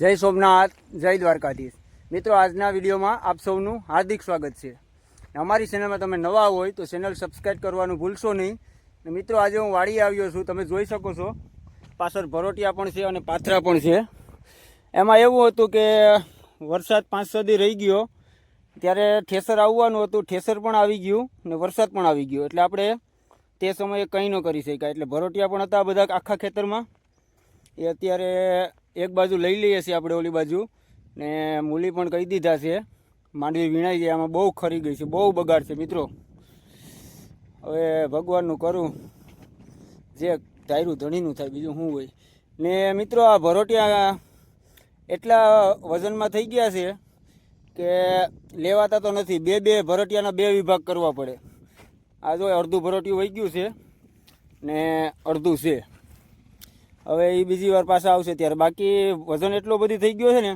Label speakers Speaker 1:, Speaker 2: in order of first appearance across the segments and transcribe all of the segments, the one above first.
Speaker 1: જય સોમનાથ, જય દ્વારકાધીશ. મિત્રો, આજના વિડીયોમાં આપ સૌનું હાર્દિક સ્વાગત છે. અમારી ચેનલમાં તમે નવા હોય તો ચેનલ સબસ્ક્રાઈબ કરવાનું ભૂલશો નહીં. મિત્રો, આજે હું વાડી આવ્યો છું. તમે જોઈ શકો છો, પાછળ ભરોટિયા પણ છે અને પાથરા પણ છે. એમાં એવું હતું કે વરસાદ પાંચ સદી રહી ગયો, ત્યારે ઠેસર આવવાનું હતું. ઠેસર પણ આવી ગયું ને વરસાદ પણ આવી ગયો. એટલે આપણે તે સમયે કંઈ ન કરી શક્યા. એટલે ભરોટિયા પણ હતા બધા આખા ખેતરમાં. એ અત્યારે એક બાજુ લઈ લઈએ છીએ આપણે ઓલી બાજુ. ને મૂલી પણ કહી દીધા છે. માંડવી વીણાઈ જાય, આમાં બહુ ખરી ગઈ છે, બહુ બગાડ છે, મિત્રો. હવે ભગવાનનું કરું. જે ધાર્યું ધણીનું થાય, બીજું શું હોય. ને મિત્રો, આ ભરોટિયા એટલા વજનમાં થઈ ગયા છે કે લેવાતા તો નથી. બે બે ભરોટિયાના બે વિભાગ કરવા પડે. આ જો અડધું ભરોટિયું વહી ગયું છે ને અડધું છે. હવે એ બીજી વાર પાછા આવશે ત્યારે. બાકી વજન એટલો બધી થઈ ગયો છે ને,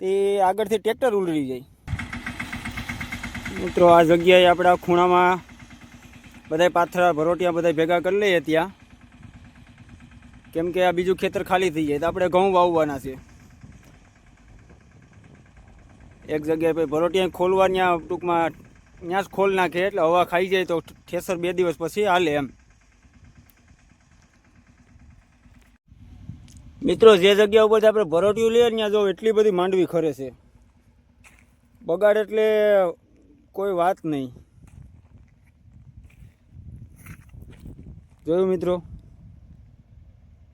Speaker 1: તે આગળથી ટ્રેક્ટર ઉલડી જાય. મિત્રો, આ જગ્યાએ આપણે ખૂણામાં બધા પાથરા, ભરોટિયા બધા ભેગા કરી લઈએ ત્યાં. કેમ કે આ બીજું ખેતર ખાલી થઈ જાય, તો આપણે ઘઉં વાવવાના છે. એક જગ્યાએ ભરોટિયા ખોલવા ત્યાં ટૂંકમાં ત્યાં જ ખોલ નાખે, એટલે હવા ખાઈ જાય તો ઠેસર બે દિવસ પછી હાલે એમ. મિત્રો, જે જગ્યા ઉપરથી આપણે ભરોટિયું લઈએ ત્યાં જો એટલી બધી માંડવી ખરે છે. બગાડ એટલે કોઈ વાત નહીં. જોયું મિત્રો?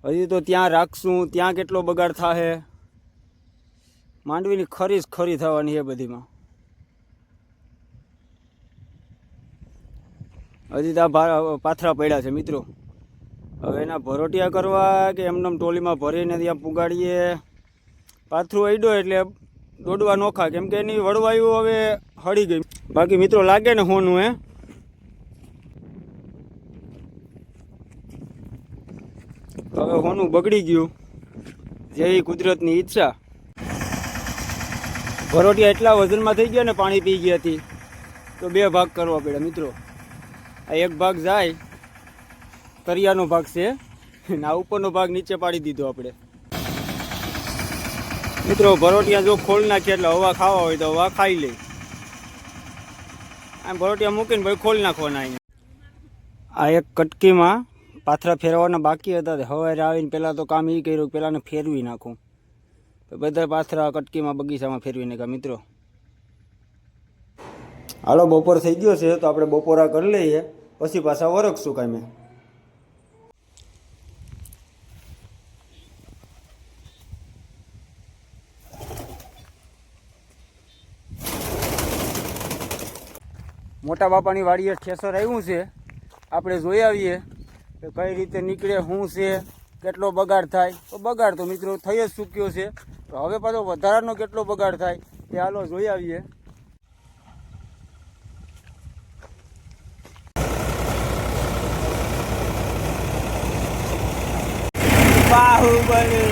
Speaker 1: હજી તો ત્યાં રાખશું, ત્યાં કેટલો બગાડ થાશે માંડવીની ખરી જ ખરી થવાની છે બધીમાં. હજી તો આ ભા- પાથરા પડ્યા છે મિત્રો. હવે એના ભરોટિયા કરવા કે એમને ટોલીમાં ભરીને ત્યાં પુગાડીએ. પાથરું અડ્યો એટલે દોડવા નોખા કેમ કે એની વડવાયું હવે હળી ગઈ. બાકી મિત્રો લાગે ને હોનું, હે? હવે હોનું બગડી ગયું. જેવી કુદરતની ઈચ્છા. ભરોટિયા એટલા વજનમાં થઈ ગયા ને પાણી પી ગઈ હતી. તો બે ભાગ કરવા પડ્યા મિત્રો. આ એક ભાગ જાય તરિયાનો ભાગ છે. આ ઉપરનો ભાગ નીચે પાડી દીધો આપણે. મિત્રો, ભરોટિયા જો ખોલ નાખીએ એટલે હવા ખાવા હોય તો હવા ખાઈ લે. આમ ભરોટિયા મૂકીને ભાઈ ખોલ નાખવાના અહીંયા. આ એક કટકીમાં પાથરા ફેરવાના બાકી હતા તે આવીને પહેલાં તો કામ એ કર્યું પહેલાંને ફેરવી નાખું. તો બધા પાથરા કટકીમાં બગીચામાં ફેરવી નાખ્યા. મિત્રો, હાલો, બપોર થઈ ગયો છે તો આપણે બપોરા કરી લઈએ. પછી પાછા વરખશું કાંઈ મોટા બાપાની વાડીએ ઠેસર આવ્યું છે. આપણે જોઈ આવીએ કે કઈ રીતે નીકળે, શું છે, કેટલો બગાડ થાય. તો બગાડ તો મિત્રો થઈ જ ચૂક્યો છે. તો હવે પાછો વધારાનો કેટલો બગાડ થાય તે હાલો જોઈ આવીએ. બાહુબલી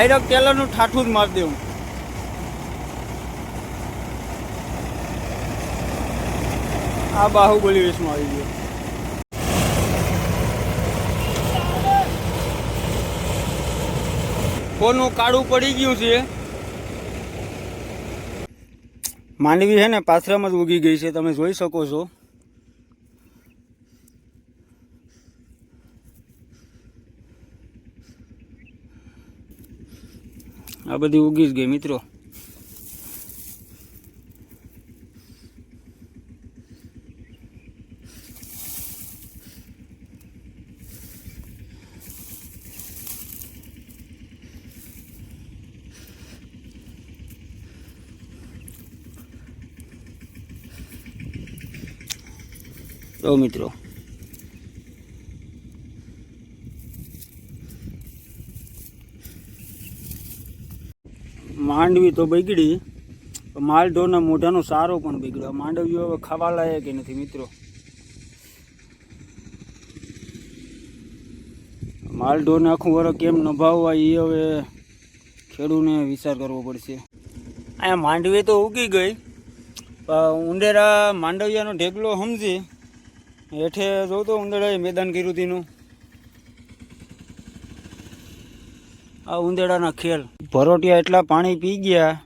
Speaker 1: ડાયરેક્ટ ટેલરનું ઠાઠું જ મારી દેવું. આ બાહુબલી વેશમાં આવી ગયો. કોનું કાળું પડી ગયું છે. માંડવી છે ને, પાથરામાં જ ઉગી ગઈ છે, તમે જોઈ શકો છો. આ બધી ઉગી જ ગઈ મિત્રો. તો મિત્રો. માંડવી તો બગડી માલઢોરના મોઢાનો સારો પણ બગડ્યો. માંડવીઓ હવે ખાવા લાયક નથી મિત્રો. માલઢોરને આખું વરસ કેમ નભાવવા એ હવે ખેડૂને વિચાર કરવો પડશે. અહીંયા માંડવી તો ઉગી ગઈ ઉંડેરા માંડવિયાનો ઢેકલો સમજી, હેઠે જોતો ઉંદેડાએ મેદાન કર્યું તેનું. આ ઉંદેડાના ખેલ. ભરોટિયા એટલા પાણી પી ગયા.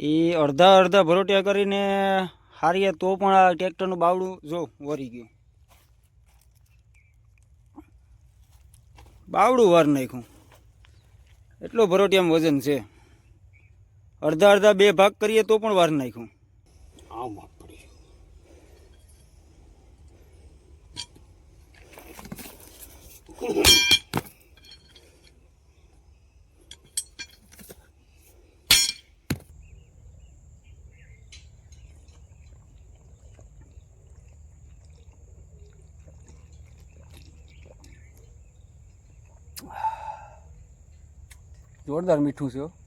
Speaker 1: એ અડધા અડધા ભરોટિયા કરીને હારીએ તો પણ આ ટ્રેક્ટરનું બાવડું જો વરી ગયું. બાવડું વાર નાખ્યું. એટલો ભરોટિયામાં વજન છે. અડધા અડધા બે ભાગ કરીએ તો પણ વાર નાખ્યું.
Speaker 2: આમાં પડી
Speaker 1: જોરદાર મીઠું છે.